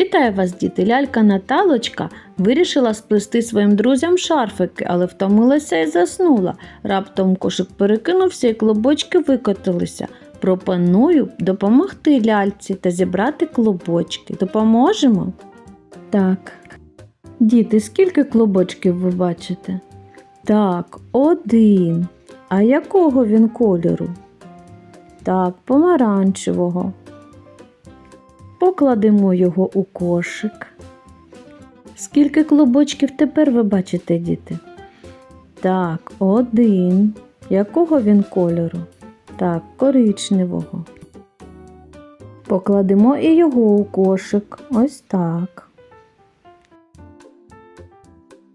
Вітаю вас, діти! Лялька Наталочка вирішила сплести своїм друзям шарфики, але втомилася і заснула. Раптом кошик перекинувся і клубочки викотилися. Пропоную допомогти ляльці та зібрати клубочки. Допоможемо? Так. Діти, скільки клубочків ви бачите? Так, один. А якого він кольору? Так, помаранчевого. Покладемо його у кошик. Скільки клубочків тепер ви бачите, діти? Так, один. Якого він кольору? Так, коричневого. Покладемо і його у кошик. Ось так.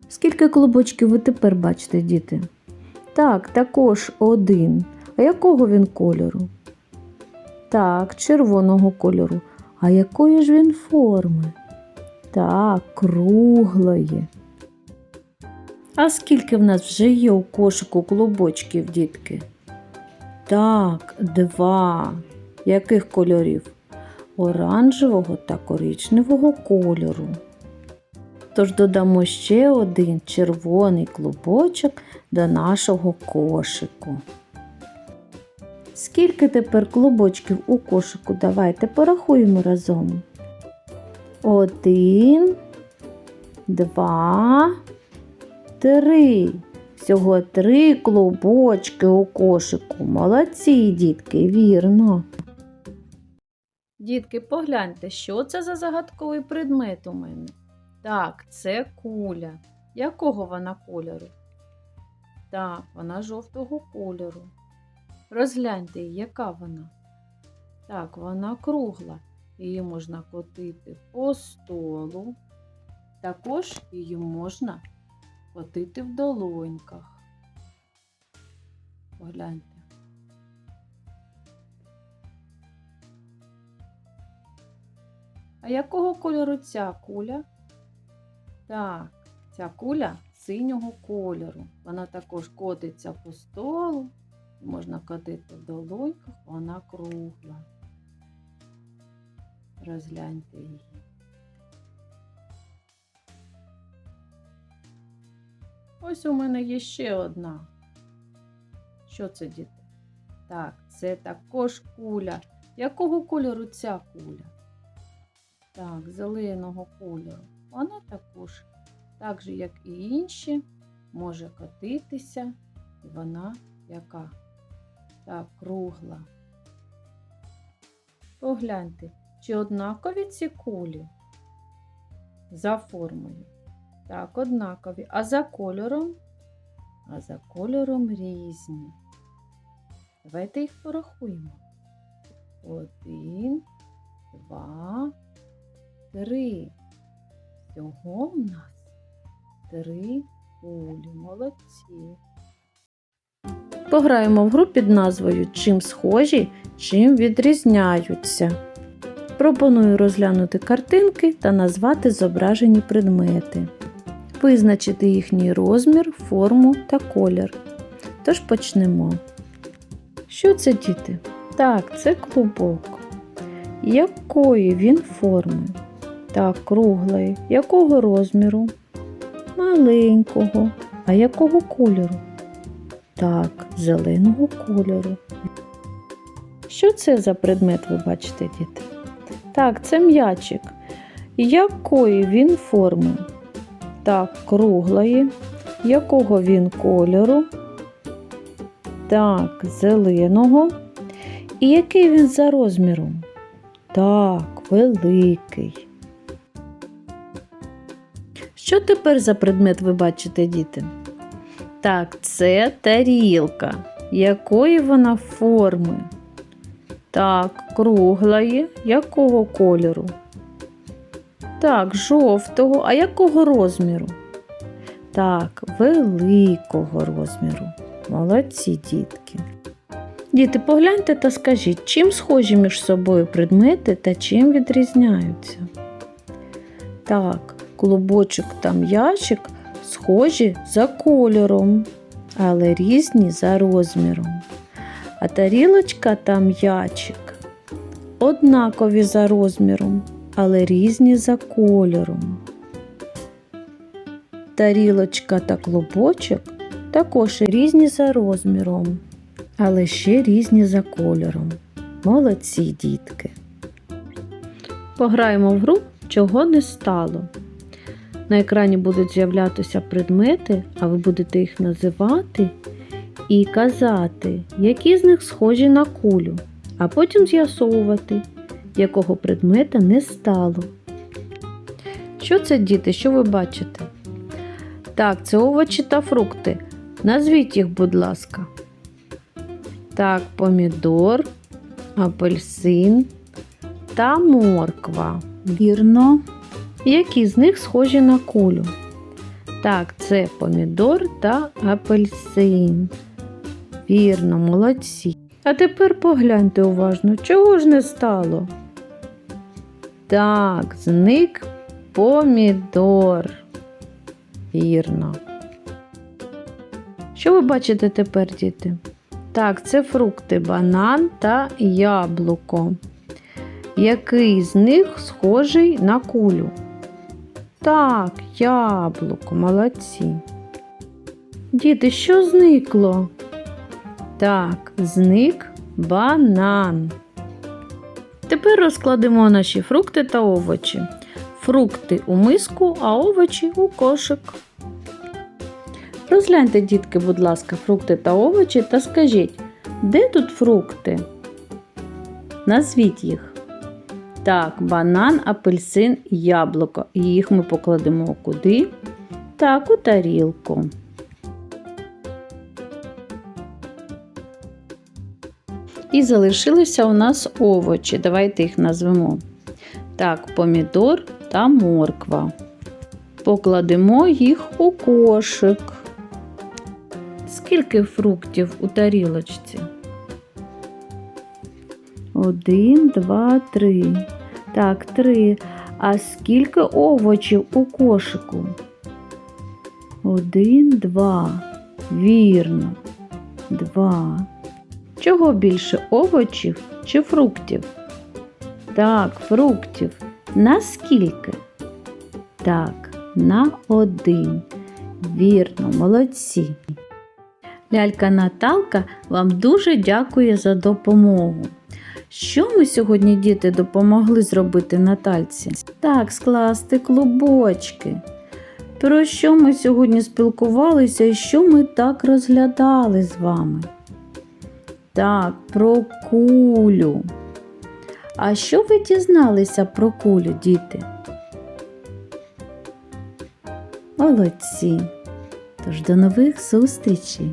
Скільки клубочків ви тепер бачите, діти? Так, також один. А якого він кольору? Так, червоного кольору. А якої ж він форми? Так, круглої. А скільки в нас вже є у кошику клубочків, дітки? Так, два. Яких кольорів? Оранжевого та коричневого кольору. Тож додамо ще один червоний клубочок до нашого кошику. Скільки тепер клубочків у кошику? Давайте порахуємо разом. Один, два, три. Всього три клубочки у кошику. Молодці, дітки, вірно. Дітки, погляньте, що це за загадковий предмет у мене. Так, це куля. Якого вона кольору? Так, вона жовтого кольору. Розгляньте, яка вона. Так, вона кругла. Її можна котити по столу. Також її можна котити в долоньках. Погляньте. А якого кольору ця куля? Так, ця куля синього кольору. Вона також котиться по столу. Можна котити в долоньках, вона кругла. Розгляньте її. Ось у мене є ще одна. Що це, діти? Так, це також куля. Якого кольору ця куля? Так, зеленого кольору. Вона також, так же, як і інші, може котитися, і вона яка? Так, кругла. Погляньте, чи однакові ці кулі за формою? Так, однакові. А за кольором? А за кольором різні. Давайте їх порахуємо. Один, два, три. Всього в нас три кулі. Молодці. Пограємо в гру під назвою Чим схожі, чим відрізняються. Пропоную розглянути картинки та назвати зображені предмети, визначити їхній розмір, форму та колір. Тож почнемо. Що це діти? Так, це клубок. Якої він форми? Так, круглої. Якого розміру? Маленького. А якого кольору? Так, зеленого кольору. Що це за предмет, ви бачите, діти? Так, це м'ячик. Якої він форми? Так, круглої. Якого він кольору? Так, зеленого. І який він за розміром? Так, великий. Що тепер за предмет ви бачите, діти? Так, це тарілка. Якої вона форми? Так, круглої. Якого кольору? Так, жовтого. А якого розміру? Так, великого розміру. Молодці дітки. Діти, погляньте та скажіть, чим схожі між собою предмети та чим відрізняються? Так, клубочок та м'ячик схожі за кольором, але різні за розміром. А тарілочка та м'ячик однакові за розміром, але різні за кольором. Тарілочка та клубочок також різні за розміром, але ще різні за кольором. Молодці дітки. Пограємо в гру, чого не стало. На екрані будуть з'являтися предмети, а ви будете їх називати і казати, які з них схожі на кулю, а потім з'ясовувати, якого предмета не стало. Що це, діти? Що ви бачите? Так, це овочі та фрукти. Назвіть їх, будь ласка. Так, помідор, апельсин та морква. Вірно. Які з них схожі на кулю? Так, це помідор та апельсин. Вірно, молодці. А тепер погляньте уважно, чого ж не стало? Так, зник помідор. Вірно. Що ви бачите тепер, діти? Так, це фрукти, банан та яблуко. Який з них схожий на кулю? Так, яблуко, молодці. Діти, що зникло? Так, зник банан. Тепер розкладемо наші фрукти та овочі. Фрукти у миску, а овочі у кошик. Розгляньте, дітки, будь ласка, фрукти та овочі та скажіть, де тут фрукти? Назвіть їх. Так, банан, апельсин, яблуко. Їх ми покладемо куди? Так, у тарілку. І залишилися у нас овочі. Давайте їх назвемо. Так, помідор та морква. Покладемо їх у кошик. Скільки фруктів у тарілочці? Один, два, три. Так, три. А скільки овочів у кошику? Один, два. Вірно. Два. Чого більше овочів чи фруктів? Так, фруктів. На скільки? Так, на один. Вірно, молодці. Лялька Наталка вам дуже дякує за допомогу. Що ми сьогодні, діти, допомогли зробити Натальці? Так, скласти клубочки. Про що ми сьогодні спілкувалися і що ми так розглядали з вами? Так, про кулю. А що ви дізналися про кулю, діти? Молодці. Тож до нових зустрічей!